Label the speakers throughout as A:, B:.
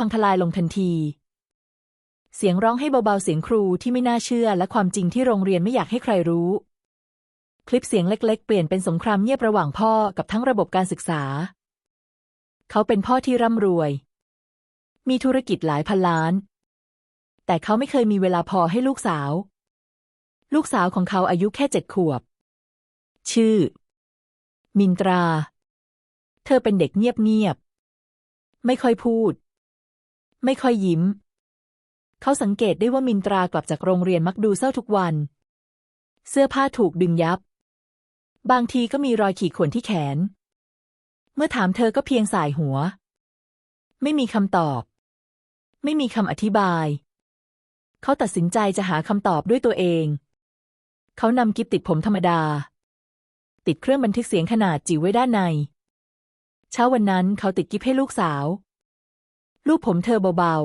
A: พังทลายลงทันที เสียงร้องให้เบาๆเสียงครูที่ไม่น่าเชื่อและความจริงที่โรงเรียนไม่อยากให้ใครรู้ คลิปเสียงเล็กๆ เปลี่ยนเป็นสงครามเงียบระหว่างพ่อกับทั้งระบบการศึกษา เขาเป็นพ่อที่ร่ำรวย มีธุรกิจหลายพันล้าน แต่เขาไม่เคยมีเวลาพอให้ลูกสาว ลูกสาวของเขาอายุแค่เจ็ดขวบ ชื่อ มินตรา เธอเป็นเด็กเงียบๆไม่ค่อยพูด ไม่ค่อยยิ้ม เขาสังเกตได้ว่ามินตรากลับจากโรงเรียนมักดูเศร้าทุกวัน เสื้อผ้าถูกดึงยับ บางทีก็มีรอยขีดข่วนที่แขน เมื่อถามเธอก็เพียงสายหัว ไม่มีคำตอบ ไม่มีคำอธิบาย เขาตัดสินใจจะหาคำตอบด้วยตัวเอง เขานำกิฟติดผมธรรมดา ติดเครื่องบันทึกเสียงขนาดจิ๋วไว้ด้านในเช้าวันนั้นเขาติดกิฟให้ลูกสาว ลูกผมเธอเบา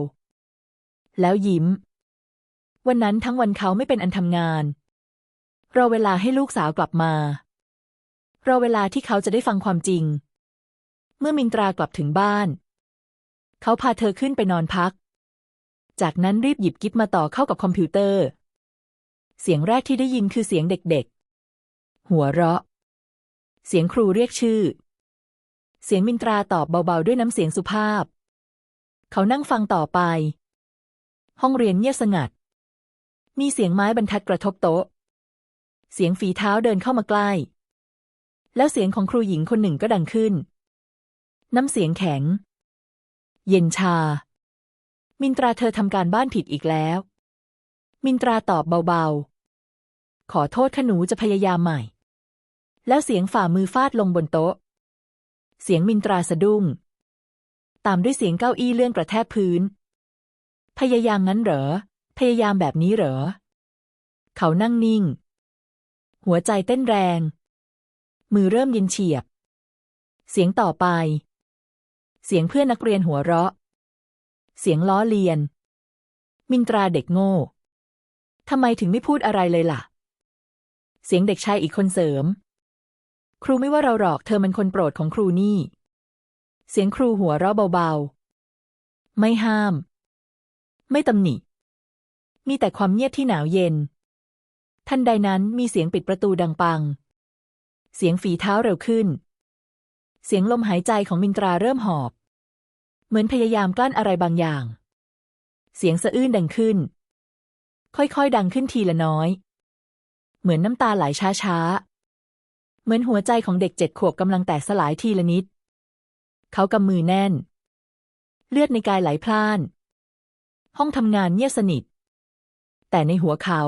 A: ๆ แล้วยิ้ม วันนั้นทั้งวันเขาไม่เป็นอันทำงาน รอเวลาให้ลูกสาวกลับมา รอเวลาที่เขาจะได้ฟังความจริง เมื่อมินตรากลับถึงบ้าน เขาพาเธอขึ้นไปนอนพัก จากนั้นรีบหยิบกิฟมาต่อเข้ากับคอมพิวเตอร์ เสียงแรกที่ได้ยินคือเสียงเด็กๆ หัวเราะ เสียงครูเรียกชื่อ เสียงมินตราตอบเบาๆด้วยน้ำเสียงสุภาพ เขานั่งฟังต่อไป ห้องเรียนเงียบสงัด มีเสียงไม้บรรทัดกระทบโต๊ะ เสียงฝีเท้าเดินเข้ามาใกล้ แล้วเสียงของครูหญิงคนหนึ่งก็ดังขึ้น น้ำเสียงแข็ง เย็นชา มินตราเธอทำการบ้านผิดอีกแล้ว มินตราตอบเบาๆ ขอโทษขนูจะพยายามใหม่ แล้วเสียงฝ่ามือฟาดลงบนโต๊ะ เสียงมินตราสะดุ้ง ตามด้วยเสียงเก้าอี้เลื่อนกระแทกพื้น พยายามงั้นเหรอ พยายามแบบนี้เหรอ เขานั่งนิ่ง หัวใจเต้นแรง มือเริ่มเย็นเฉียบ เสียงต่อไป เสียงเพื่อนนักเรียนหัวเราะ เสียงล้อเลียน มินตราเด็กโง่ทำไมถึงไม่พูดอะไรเลยล่ะ เสียงเด็กชายอีกคนเสริม ครูไม่ว่าเราหรอกเธอมันคนโปรดของครูนี่ เสียงครูหัวเราะเบาๆ ไม่ห้าม ไม่ตำหนิ มีแต่ความเงียบที่หนาวเย็น ทันใดนั้นมีเสียงปิดประตูดังปัง เสียงฝีเท้าเร็วขึ้น เสียงลมหายใจของมินตราเริ่มหอบ เหมือนพยายามกลั้นอะไรบางอย่าง เสียงสะอื้นดังขึ้น ค่อยๆ ดังขึ้นทีละน้อย เหมือนน้ำตาไหลช้าๆ เหมือนหัวใจของเด็กเจ็ดขวบกำลังแตกสลายทีละนิด เขากำมือแน่น เลือดในกายไหลพล่าน ห้องทำงานเงียบสนิท แต่ในหัวเขา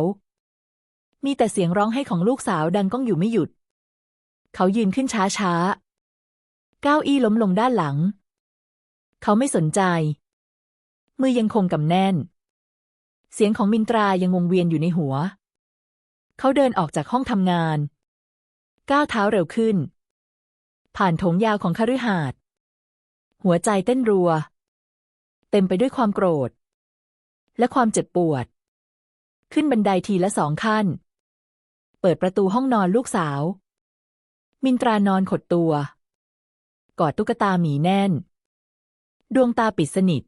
A: มีแต่เสียงร้องไห้ของลูกสาวดังก้องอยู่ไม่หยุด เขายืนขึ้นช้าๆก้าวอี้ล้มลงด้านหลัง เขาไม่สนใจ มือยังคงกำแน่น เสียงของมินตรายังวงเวียนอยู่ในหัว เขาเดินออกจากห้องทำงาน ก้าวเท้าเร็วขึ้น ผ่านโถงยาวของคฤหาสน์ หัวใจเต้นรัว เต็มไปด้วยความโกรธ และความเจ็บปวด ขึ้นบันไดทีละสองขั้น เปิดประตูห้องนอนลูกสาว มินตรานอนขดตัว กอดตุ๊กตาหมีแน่น ดวงตาปิดสนิท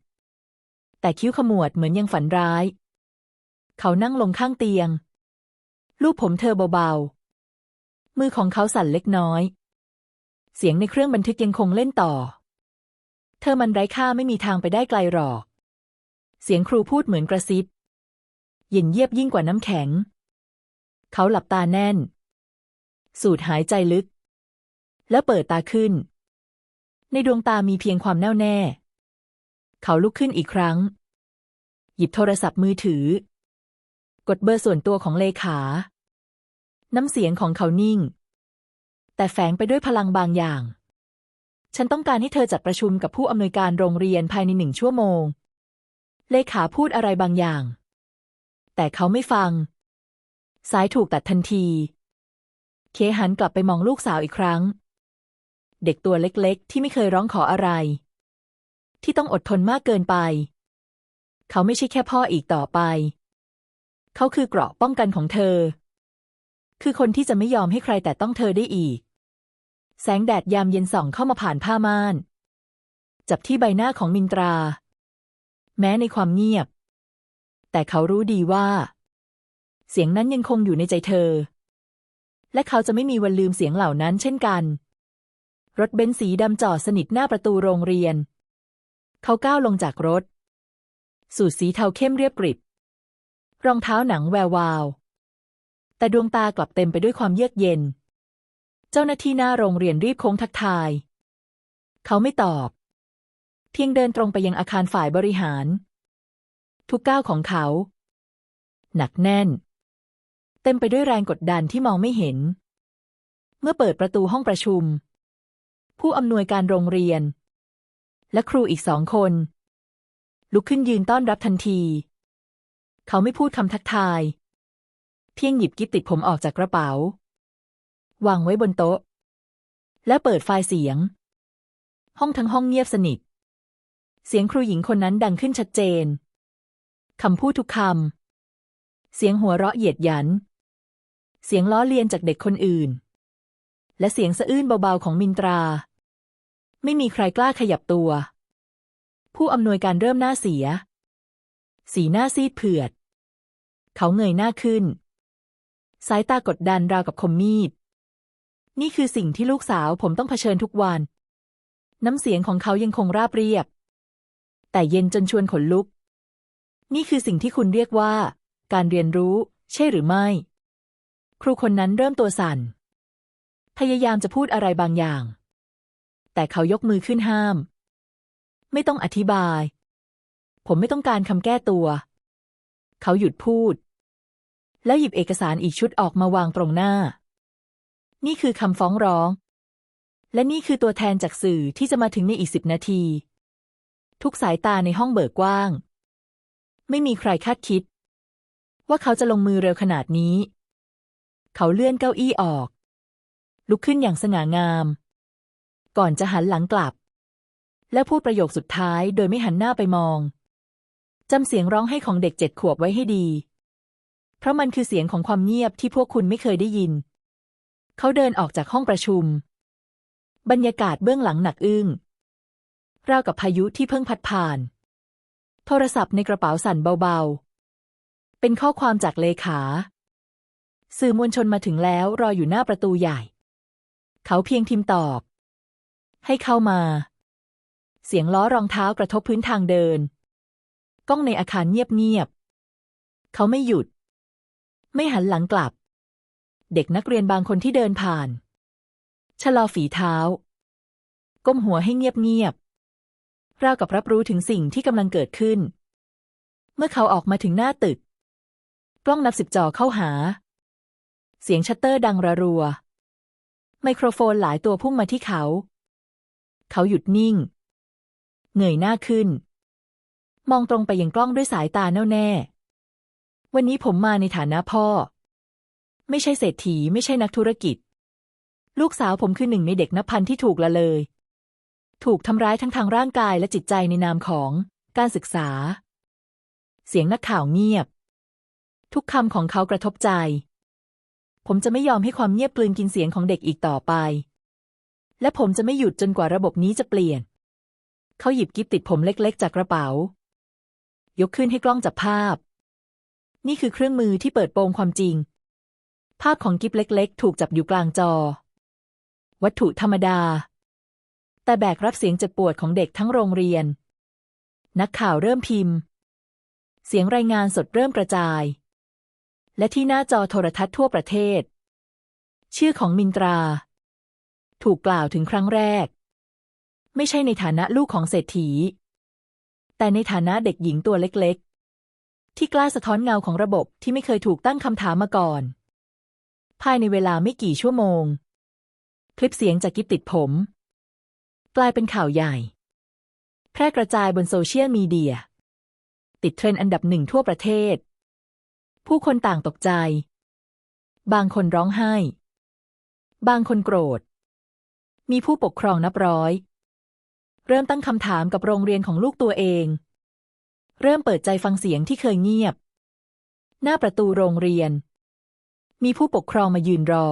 A: แต่คิ้วขมวดเหมือนยังฝันร้าย เขานั่งลงข้างเตียง ลูบผมเธอเบาๆ มือของเขาสั่นเล็กน้อยเสียงในเครื่องบันทึกยังคงเล่นต่อ เธอมันไร้ค่าไม่มีทางไปได้ไกลหรอก เสียงครูพูดเหมือนกระซิบเย็นเยียบยิ่งกว่าน้ำแข็ง เขาหลับตาแน่น สูดหายใจลึก แล้วเปิดตาขึ้น ในดวงตามีเพียงความแน่วแน่ เขาลุกขึ้นอีกครั้ง หยิบโทรศัพท์มือถือ กดเบอร์ส่วนตัวของเลขา น้ำเสียงของเขานิ่ง แต่แฝงไปด้วยพลังบางอย่าง ฉันต้องการให้เธอจัดประชุมกับผู้อำนวยการโรงเรียนภายในหนึ่งชั่วโมง เลขาพูดอะไรบางอย่าง แต่เขาไม่ฟัง สายถูกตัดทันที เคหันกลับไปมองลูกสาวอีกครั้ง เด็กตัวเล็กๆ ที่ไม่เคยร้องขออะไร ที่ต้องอดทนมากเกินไป เขาไม่ใช่แค่พ่ออีกต่อไป เขาคือเกราะป้องกันของเธอ คือคนที่จะไม่ยอมให้ใครแต่ต้องเธอได้อีก แสงแดดยามเย็นส่องเข้ามาผ่านผ้าม่าน จับที่ใบหน้าของมินตรา แม้ในความเงียบ แต่เขารู้ดีว่า เสียงนั้นยังคงอยู่ในใจเธอ และเขาจะไม่มีวันลืมเสียงเหล่านั้นเช่นกัน รถเบนซ์สีดำจอดสนิทหน้าประตูโรงเรียน เขาก้าวลงจากรถ สูทสีเทาเข้มเรียบกริบ รองเท้าหนังแวววาว แต่ดวงตากลับเต็มไปด้วยความเยือกเย็น เจ้าหน้าที่หน้าโรงเรียนรีบโค้งทักทาย เขาไม่ตอบ เพียงเดินตรงไปยังอาคารฝ่ายบริหาร ทุกก้าวของเขา หนักแน่น เต็มไปด้วยแรงกดดันที่มองไม่เห็น เมื่อเปิดประตูห้องประชุม ผู้อำนวยการโรงเรียน และครูอีกสองคน ลุกขึ้นยืนต้อนรับทันที เขาไม่พูดคำทักทาย เพียงหยิบกิ๊บติดผมออกจากกระเป๋า วางไว้บนโต๊ะ และเปิดไฟล์เสียง ห้องทั้งห้องเงียบสนิท เสียงครูหญิงคนนั้นดังขึ้นชัดเจนคำพูดทุกคำเสียงหัวเราะเหยียดหยัน เสียงล้อเลียนจากเด็กคนอื่น และเสียงสะอื้นเบาๆของมินตรา ไม่มีใครกล้าขยับตัว ผู้อำนวยการเริ่มหน้าเสีย สีหน้าซีดเผือด เขาเงยหน้าขึ้น สายตากดดันราวกับคมมีด นี่คือสิ่งที่ลูกสาวผมต้องเผชิญทุกวัน น้ำเสียงของเขายังคงราบเรียบ แต่เย็นจนชวนขนลุก นี่คือสิ่งที่คุณเรียกว่า การเรียนรู้ ใช่หรือไม่ ครูคนนั้นเริ่มตัวสั่น พยายามจะพูดอะไรบางอย่าง แต่เขายกมือขึ้นห้าม ไม่ต้องอธิบาย ผมไม่ต้องการคำแก้ตัว เขาหยุดพูด แล้วหยิบเอกสารอีกชุดออกมาวางตรงหน้า นี่คือคำฟ้องร้อง และนี่คือตัวแทนจากสื่อที่จะมาถึงในอีกสิบนาที ทุกสายตาในห้องเบิกกว้าง ไม่มีใครคาดคิด ว่าเขาจะลงมือเร็วขนาดนี้ เขาเลื่อนเก้าอี้ออก ลุกขึ้นอย่างสง่างาม ก่อนจะหันหลังกลับ และพูดประโยคสุดท้ายโดยไม่หันหน้าไปมองจำเสียงร้องไห้ของเด็กเจ็ดขวบไว้ให้ดี เพราะมันคือเสียงของความเงียบที่พวกคุณไม่เคยได้ยิน เขาเดินออกจากห้องประชุม บรรยากาศเบื้องหลังหนักอึ้งราวกับพายุที่เพิ่งพัดผ่าน โทรศัพท์ในกระเป๋าสั่นเบาๆ เป็นข้อความจากเลขา สื่อมวลชนมาถึงแล้วรออยู่หน้าประตูใหญ่ เขาเพียงพิมพ์ตอบ ให้เข้ามา เสียงล้อรองเท้ากระทบพื้นทางเดิน กล้องในอาคารเงียบๆ เขาไม่หยุด ไม่หันหลังกลับ เด็กนักเรียนบางคนที่เดินผ่าน ชะลอฝีเท้า ก้มหัวให้เงียบๆราวกับรับรู้ถึงสิ่งที่กำลังเกิดขึ้น เมื่อเขาออกมาถึงหน้าตึก กล้องนับสิบจอเข้าหา เสียงชัตเตอร์ดังระรัว ไมโครโฟนหลายตัวพุ่งมาที่เขา เขาหยุดนิ่ง เงยหน้าขึ้น มองตรงไปยังกล้องด้วยสายตาแน่วแน่วันนี้ผมมาในฐานะพ่อ ไม่ใช่เศรษฐีไม่ใช่นักธุรกิจ ลูกสาวผมคือหนึ่งในเด็กนับพันที่ถูกละเลย ถูกทำร้ายทั้งทางร่างกายและจิตใจในนามของการศึกษา เสียงนักข่าวเงียบ ทุกคำของเขากระทบใจ ผมจะไม่ยอมให้ความเงียบกลืนกินเสียงของเด็กอีกต่อไป และผมจะไม่หยุดจนกว่าระบบนี้จะเปลี่ยน เขาหยิบกิ๊บติดผมเล็กๆ จากกระเป๋า ยกขึ้นให้กล้องจับภาพ นี่คือเครื่องมือที่เปิดโปงความจริง ภาพของกิ๊บเล็ก ๆ ถูกจับอยู่กลางจอ วัตถุธรรมดา แต่แบกรับเสียงเจ็บปวดของเด็กทั้งโรงเรียน นักข่าวเริ่มพิมพ์ เสียงรายงานสดเริ่มกระจาย และที่หน้าจอโทรทัศน์ทั่วประเทศ ชื่อของมินตรา ถูกกล่าวถึงครั้งแรก ไม่ใช่ในฐานะลูกของเศรษฐี แต่ในฐานะเด็กหญิงตัวเล็ก ๆ ที่กล้าสะท้อนเงาของระบบที่ไม่เคยถูกตั้งคำถามมาก่อน ภายในเวลาไม่กี่ชั่วโมง คลิปเสียงจากกิบติดผม กลายเป็นข่าวใหญ่ แพร่กระจายบนโซเชียลมีเดีย ติดเทรนด์อันดับหนึ่งทั่วประเทศ ผู้คนต่างตกใจ บางคนร้องไห้ บางคนโกรธ มีผู้ปกครองนับร้อย เริ่มตั้งคำถามกับโรงเรียนของลูกตัวเอง เริ่มเปิดใจฟังเสียงที่เคยเงียบ หน้าประตูโรงเรียน มีผู้ปกครองมายืนรอ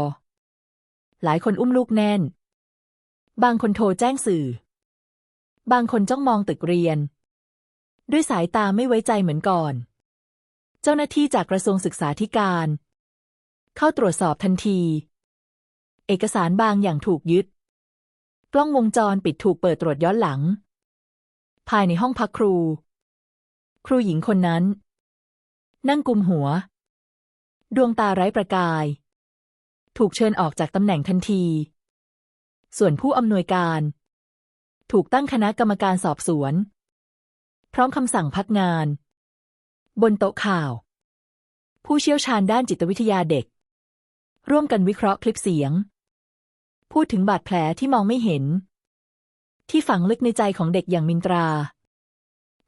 A: หลายคนอุ้มลูกแน่น บางคนโทรแจ้งสื่อ บางคนจ้องมองตึกเรียน ด้วยสายตาไม่ไว้ใจเหมือนก่อน เจ้าหน้าที่จากกระทรวงศึกษาธิการ เข้าตรวจสอบทันที เอกสารบางอย่างถูกยึด กล้องวงจรปิดถูกเปิดตรวจย้อนหลัง ภายในห้องพักครู ครูหญิงคนนั้น นั่งกุมหัว ดวงตาไร้ประกาย ถูกเชิญออกจากตำแหน่งทันที ส่วนผู้อำนวยการ ถูกตั้งคณะกรรมการสอบสวน พร้อมคำสั่งพักงาน บนโต๊ะข่าว ผู้เชี่ยวชาญด้านจิตวิทยาเด็ก ร่วมกันวิเคราะห์คลิปเสียง พูดถึงบาดแผลที่มองไม่เห็น ที่ฝังลึกในใจของเด็กอย่างมินตรา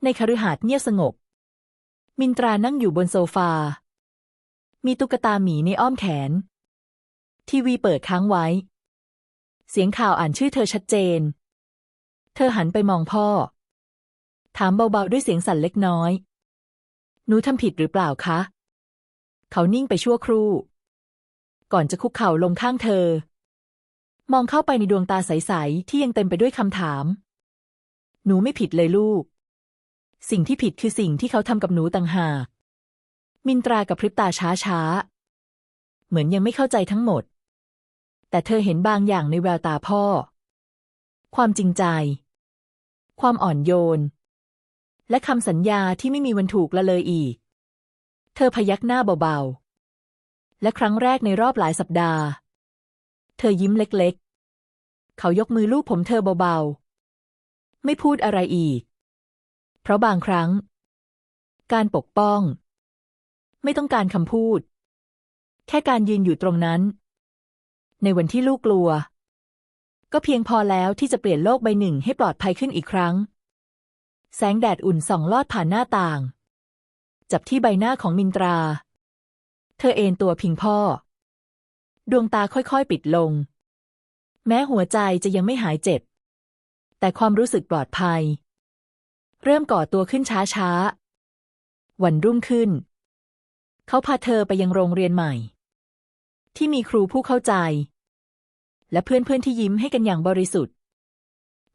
A: ในคฤหาสน์เงียบสงบ มินตรานั่งอยู่บนโซฟา มีตุ๊กตาหมีในอ้อมแขน ทีวีเปิดค้างไว้ เสียงข่าวอ่านชื่อเธอชัดเจน เธอหันไปมองพ่อ ถามเบาๆด้วยเสียงสั่นเล็กน้อย หนูทำผิดหรือเปล่าคะ เขานิ่งไปชั่วครู่ ก่อนจะคุกเข่าลงข้างเธอ มองเข้าไปในดวงตาใสๆที่ยังเต็มไปด้วยคำถาม หนูไม่ผิดเลยลูก สิ่งที่ผิดคือสิ่งที่เขาทำกับหนูต่างหาก มินตรากับพริบตาช้าๆเหมือนยังไม่เข้าใจทั้งหมด แต่เธอเห็นบางอย่างในแววตาพ่อ ความจริงใจ ความอ่อนโยน และคำสัญญาที่ไม่มีวันถูกละเลยอีก เธอพยักหน้าเบาๆ และครั้งแรกในรอบหลายสัปดาห์ เธอยิ้มเล็กๆ เขายกมือลูบผมเธอเบาๆ ไม่พูดอะไรอีก เพราะบางครั้ง การปกป้อง ไม่ต้องการคำพูด แค่การยืนอยู่ตรงนั้น ในวันที่ลูกกลัว ก็เพียงพอแล้วที่จะเปลี่ยนโลกใบหนึ่งให้ปลอดภัยขึ้นอีกครั้ง แสงแดดอุ่นส่องลอดผ่านหน้าต่าง จับที่ใบหน้าของมินตรา เธอเอนตัวพิงพ่อ ดวงตาค่อยๆปิดลง แม้หัวใจจะยังไม่หายเจ็บ แต่ความรู้สึกปลอดภัย เริ่มก่อตัวขึ้นช้าๆวันรุ่งขึ้น เขาพาเธอไปยังโรงเรียนใหม่ ที่มีครูผู้เข้าใจ และเพื่อนๆที่ยิ้มให้กันอย่างบริสุทธิ์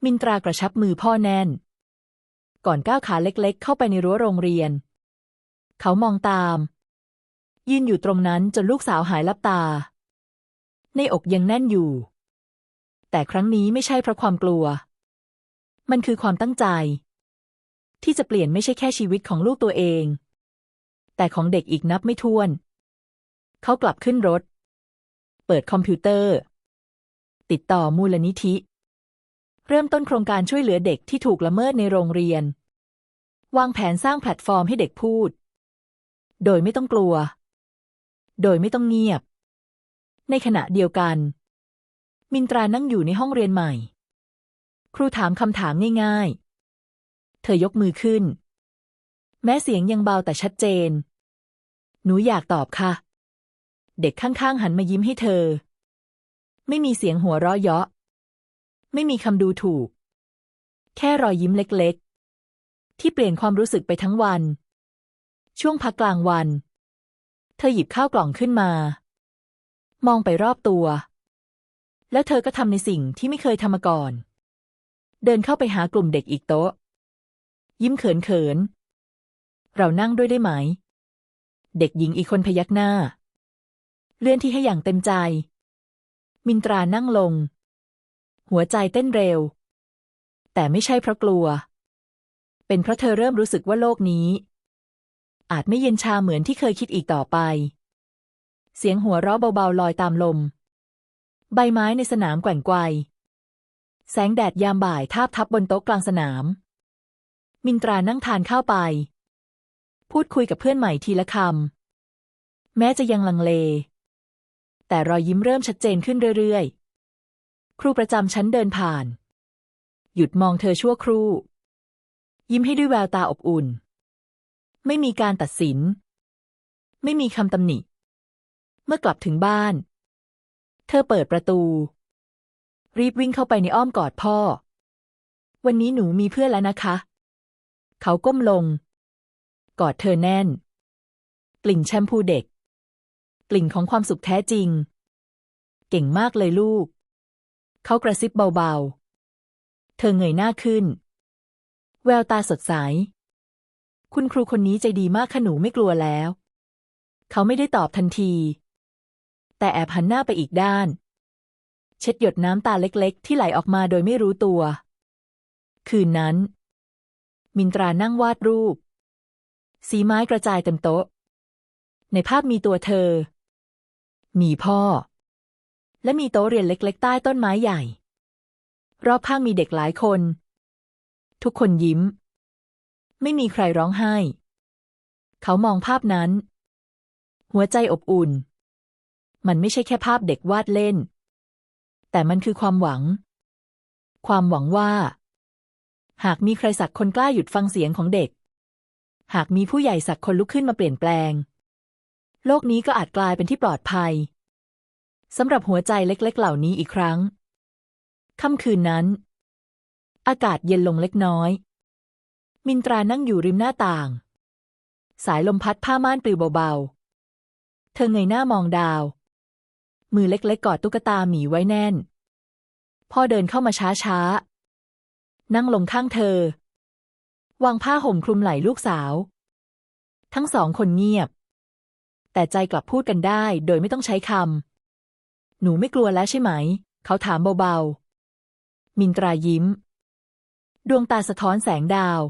A: มินตรากระชับมือพ่อแน่น ก่อนก้าวขาเล็กๆ เข้าไปในรั้วโรงเรียน เขามองตาม ยืนอยู่ตรงนั้นจนลูกสาวหายลับตา ในอกยังแน่นอยู่ แต่ครั้งนี้ไม่ใช่เพราะความกลัว มันคือความตั้งใจ ที่จะเปลี่ยนไม่ใช่แค่ชีวิตของลูกตัวเอง แต่ของเด็กอีกนับไม่ถ้วน เขากลับขึ้นรถ เปิดคอมพิวเตอร์ ติดต่อมูลนิธิ เริ่มต้นโครงการช่วยเหลือเด็กที่ถูกละเมิดในโรงเรียน วางแผนสร้างแพลตฟอร์มให้เด็กพูด โดยไม่ต้องกลัว โดยไม่ต้องเงียบ ในขณะเดียวกัน มินตรานั่งอยู่ในห้องเรียนใหม่ ครูถามคำถามง่าย ๆ เธอยกมือขึ้น แม้เสียงยังเบาแต่ชัดเจน หนูอยากตอบค่ะ เด็กข้างๆหันมายิ้มให้เธอ ไม่มีเสียงหัวเราะเยาะ ไม่มีคำดูถูก แค่รอยยิ้มเล็กๆ ที่เปลี่ยนความรู้สึกไปทั้งวัน ช่วงพักกลางวัน เธอหยิบข้าวกล่องขึ้นมา มองไปรอบตัว แล้วเธอก็ทำในสิ่งที่ไม่เคยทำมาก่อน เดินเข้าไปหากลุ่มเด็กอีกโต๊ะ ยิ้มเขินๆ เรานั่งด้วยได้ไหม เด็กหญิงอีกคนพยักหน้า เลื่อนที่ให้อย่างเต็มใจ มินตรานั่งลง หัวใจเต้นเร็ว แต่ไม่ใช่เพราะกลัว เป็นเพราะเธอเริ่มรู้สึกว่าโลกนี้ อาจไม่เย็นชาเหมือนที่เคยคิดอีกต่อไป เสียงหัวเราะเบาๆลอยตามลม ใบไม้ในสนามแกว่งไกวแสงแดดยามบ่ายทาบทับบนโต๊ะกลางสนาม มินตรานั่งทานข้าวไป พูดคุยกับเพื่อนใหม่ทีละคำ แม้จะยังลังเล แต่รอยยิ้มเริ่มชัดเจนขึ้นเรื่อยๆ ครูประจำชั้นเดินผ่าน หยุดมองเธอชั่วครู่ ยิ้มให้ด้วยแววตาอบอุ่น ไม่มีการตัดสิน ไม่มีคำตำหนิ เมื่อกลับถึงบ้าน เธอเปิดประตู รีบวิ่งเข้าไปในอ้อมกอดพ่อ วันนี้หนูมีเพื่อนแล้วนะคะ เขาก้มลง กอดเธอแน่น กลิ่นแชมพูเด็ก กลิ่นของความสุขแท้จริง เก่งมากเลยลูก เขากระซิบเบาๆ เธอเงยหน้าขึ้น แววตาสดใส คุณครูคนนี้ใจดีมากค่ะหนูไม่กลัวแล้ว เขาไม่ได้ตอบทันที แต่แอบหันหน้าไปอีกด้าน เช็ดหยดน้ำตาเล็กๆ ที่ไหลออกมาโดยไม่รู้ตัว คืนนั้นมินตรานั่งวาดรูป สีไม้กระจายเต็มโต๊ะ ในภาพมีตัวเธอ มีพ่อ และมีโต๊ะเรียนเล็ก ๆ ใต้ต้นไม้ใหญ่ รอบข้างมีเด็กหลายคน ทุกคนยิ้ม ไม่มีใครร้องไห้ เขามองภาพนั้น หัวใจอบอุ่น มันไม่ใช่แค่ภาพเด็กวาดเล่น แต่มันคือความหวัง ความหวังว่า หากมีใครสักคนกล้าหยุดฟังเสียงของเด็ก หากมีผู้ใหญ่สักคนลุกขึ้นมาเปลี่ยนแปลง โลกนี้ก็อาจกลายเป็นที่ปลอดภัยสำหรับหัวใจเล็ก ๆ เหล่านี้อีกครั้งค่ำคืนนั้น อากาศเย็นลงเล็กน้อย มินตรานั่งอยู่ริมหน้าต่าง สายลมพัดผ้าม่านปลิวเบาๆ เธอเงยหน้ามองดาว มือเล็กๆกอดตุ๊กตาหมีไว้แน่น พ่อเดินเข้ามาช้าๆ นั่งลงข้างเธอ วางผ้าห่มคลุมไหล่ลูกสาว ทั้งสองคนเงียบ แต่ใจกลับพูดกันได้ โดยไม่ต้องใช้คำหนูไม่กลัวแล้วใช่ไหม เขาถามเบาๆ มินตรายิ้ม ดวงตาสะท้อนแสงดาว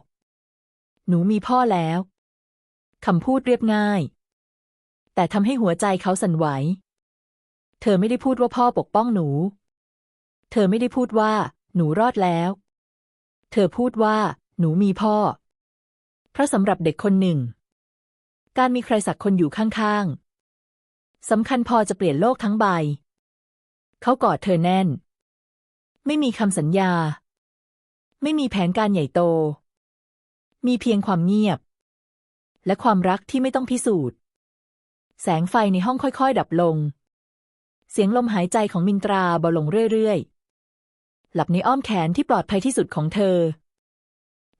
A: หนูมีพ่อแล้วคำพูดเรียบง่าย แต่ทำให้หัวใจเขาสั่นไหว เธอไม่ได้พูดว่าพ่อปกป้องหนู เธอไม่ได้พูดว่า หนูรอดแล้ว เธอพูดว่า หนูมีพ่อ เพราะสำหรับเด็กคนหนึ่ง การมีใครสักคนอยู่ข้างๆสำคัญพอจะเปลี่ยนโลกทั้งใบ เขากอดเธอแน่น ไม่มีคำสัญญา ไม่มีแผนการใหญ่โต มีเพียงความเงียบ และความรักที่ไม่ต้องพิสูจน์ แสงไฟในห้องค่อยๆ ดับลง เสียงลมหายใจของมินตราเบาลงเรื่อยๆ หลับในอ้อมแขนที่ปลอดภัยที่สุดของเธอ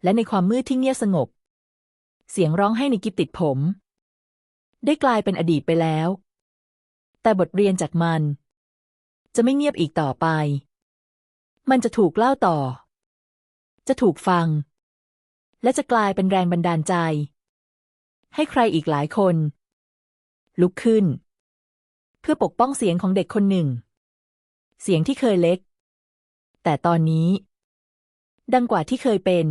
A: และในความมืดที่เงียบสงบ เสียงร้องให้ในกิบติดผม ได้กลายเป็นอดีตไปแล้ว แต่บทเรียนจากมัน จะไม่เงียบอีกต่อไป มันจะถูกเล่าต่อ จะถูกฟัง และจะกลายเป็นแรงบันดาลใจ ให้ใครอีกหลายคน ลุกขึ้น เพื่อปกป้องเสียงของเด็กคนหนึ่ง เสียงที่เคยเล็ก แต่ตอนนี้ ดังกว่าที่เคยเป็น